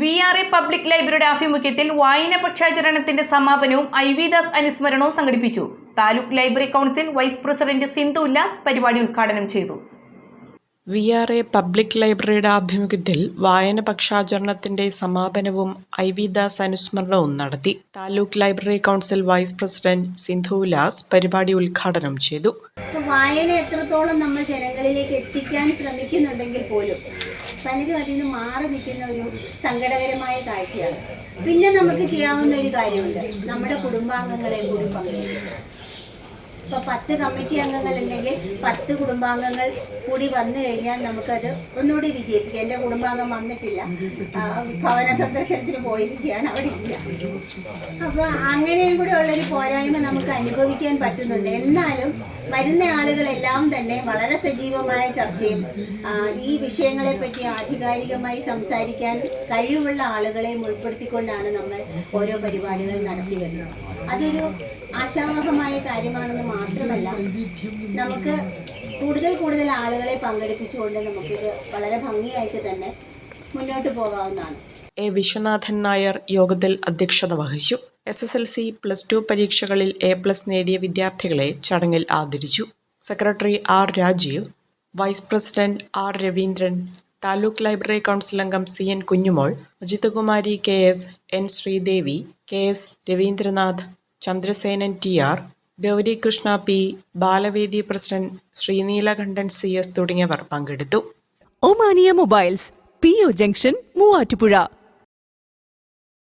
V R A public ലൈബ്രറിയുടെ ആഭിമുഖ്യത്തിൽ വായന പക്ഷാചരണത്തിന്റെ സമാപനവും ഐ വി ദാസ് അനുസ്മരണവും സംഘടിപ്പിച്ചു. Taluk library council vice president Sindhu Ullas പരിപാടി ഉദ്ഘാടനം ചെയ്തു. വി ആർ എ പബ്ലിക് ലൈബ്രറിയുടെ ആഭിമുഖ്യത്തിൽ വായന പക്ഷാചരണത്തിന്റെ സമാപനവും ഐ വി ദാസ് അനുസ്മരണവും നടത്തി taluk library council vice president Sindhu Ullas പരിപാടി ഉദ്ഘാടനം ചെയ്തു. വായന എത്രത്തോളം നമ്മൾ ജനങ്ങളിലേക്ക് എത്തിക്കാൻ ശ്രമിക്കുന്നുണ്ടെങ്കിൽ പോലും പലരും അതിൽ നിന്ന് മാറി നിൽക്കുന്ന ഒരു സങ്കടകരമായ കാഴ്ചയാണ്. പിന്നെ നമുക്ക് ചെയ്യാവുന്ന ഒരു കാര്യമുണ്ട്. നമ്മുടെ കുടുംബാംഗങ്ങളെ കൂടി പങ്കെടുക്കുക. ഇപ്പൊ പത്ത് കമ്മിറ്റി അംഗങ്ങൾ ഉണ്ടെങ്കിൽ പത്ത് കുടുംബാംഗങ്ങൾ കൂടി വന്നു കഴിഞ്ഞാൽ നമുക്കത് ഒന്നുകൂടി വിജയിപ്പിക്കാം. എന്റെ കുടുംബാംഗം വന്നിട്ടില്ല. ഭവന സന്ദർശനത്തിന് പോയിരിക്കുകയാണ്. അവിടെ ഇല്ല. അപ്പൊ അങ്ങനെയും കൂടെ ഉള്ളൊരു പോരായ്മ നമുക്ക് അനുഭവിക്കാൻ പറ്റുന്നുണ്ട്. എന്നാലും വരുന്ന ആളുകളെല്ലാം തന്നെ വളരെ സജീവമായ ചർച്ചയും ഈ വിഷയങ്ങളെ പറ്റി ആധികാരികമായി സംസാരിക്കാൻ കഴിവുള്ള ആളുകളെയും ഉൾപ്പെടുത്തിക്കൊണ്ടാണ് നമ്മൾ ഓരോ പരിപാടികൾ നടത്തി വരുന്നത്. അതൊരു ആശാവഹമായ കാര്യമാണെന്ന് മാത്രമല്ല നമുക്ക് കൂടുതൽ കൂടുതൽ ആളുകളെ പങ്കെടുപ്പിച്ചുകൊണ്ട് നമുക്കിത് വളരെ ഭംഗിയായിട്ട് തന്നെ മുന്നോട്ട് പോകാവുന്നതാണ്. എ. വിശ്വനാഥൻ നായർ യോഗത്തിൽ അധ്യക്ഷത വഹിച്ചു. S S L C plus two പരീക്ഷകളിൽ എ പ്ലസ് നേടിയ വിദ്യാർത്ഥികളെ ചടങ്ങിൽ ആദരിച്ചു. Secretary R Rajeev vice president R Raveendran taluk library council അംഗം C N Kunjumol Ajithakumari K S N Sreedevi K S Raveendranath Chandrasenan T R Gaurikrishna P. Balavedi president Sreeneelakantan C. S. തുടങ്ങിയവർ പങ്കെടുത്തു. Omania mobiles P. O. Junction Muvattupuzha.